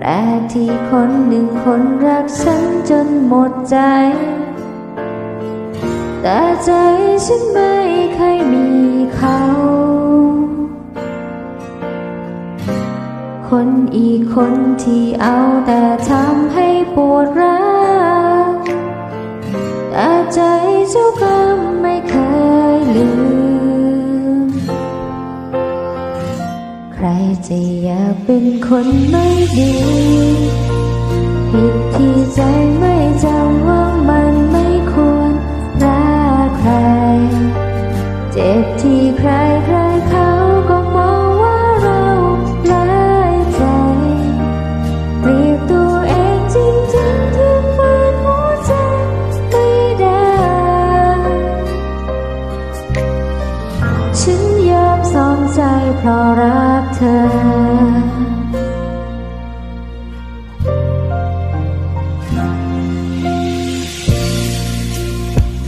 แปลกที่คนหนึ่งคนรักฉันจนหมดใจ แต่ใจฉันไม่เคยมีเขา คนอีกคนที่เอาแต่ทำให้ปวดร้าว ใครจะอยากเป็นคนไม่ดี ผิดที่ใจไม่จำว่า เพราะรักเธอ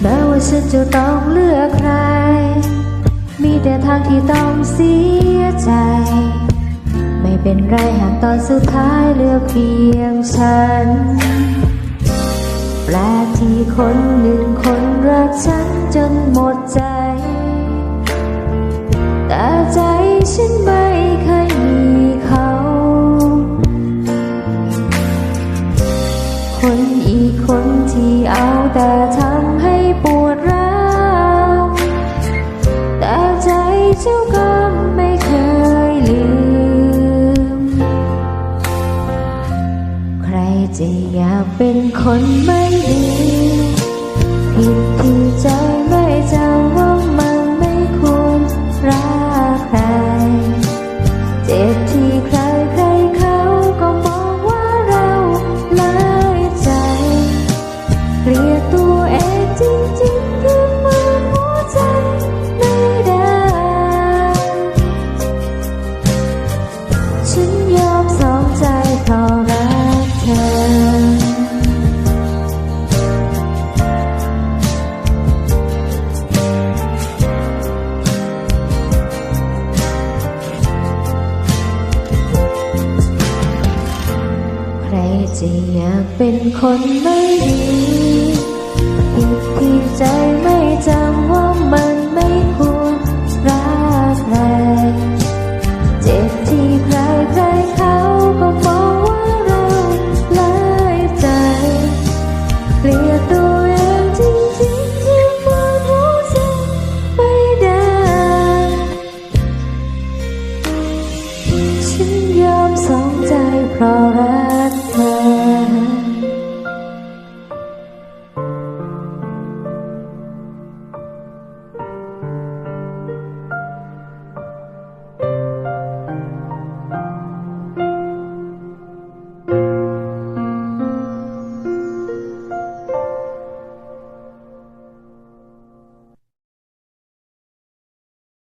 แม้ว่าฉันจะต้องเลือกใคร มีแต่ทางที่ต้องเสียใจ ไม่เป็นไรหากตอนสุดท้ายเลือกเพียงฉัน แปลที่คนหนึ่งคนรักฉันจนหมดใจ ฉันไม่เคยมีเขา คนอีกคนที่เอาแต่ทำให้ปวดร้าวแต่ใจเจ้าก็ไม่เคยลืม ใครจะอยากเป็นคนไม่ดี ผิดที่ใจ รจะอยากเป็นคนไม่ดีผิดที่ใจไม่จำว่า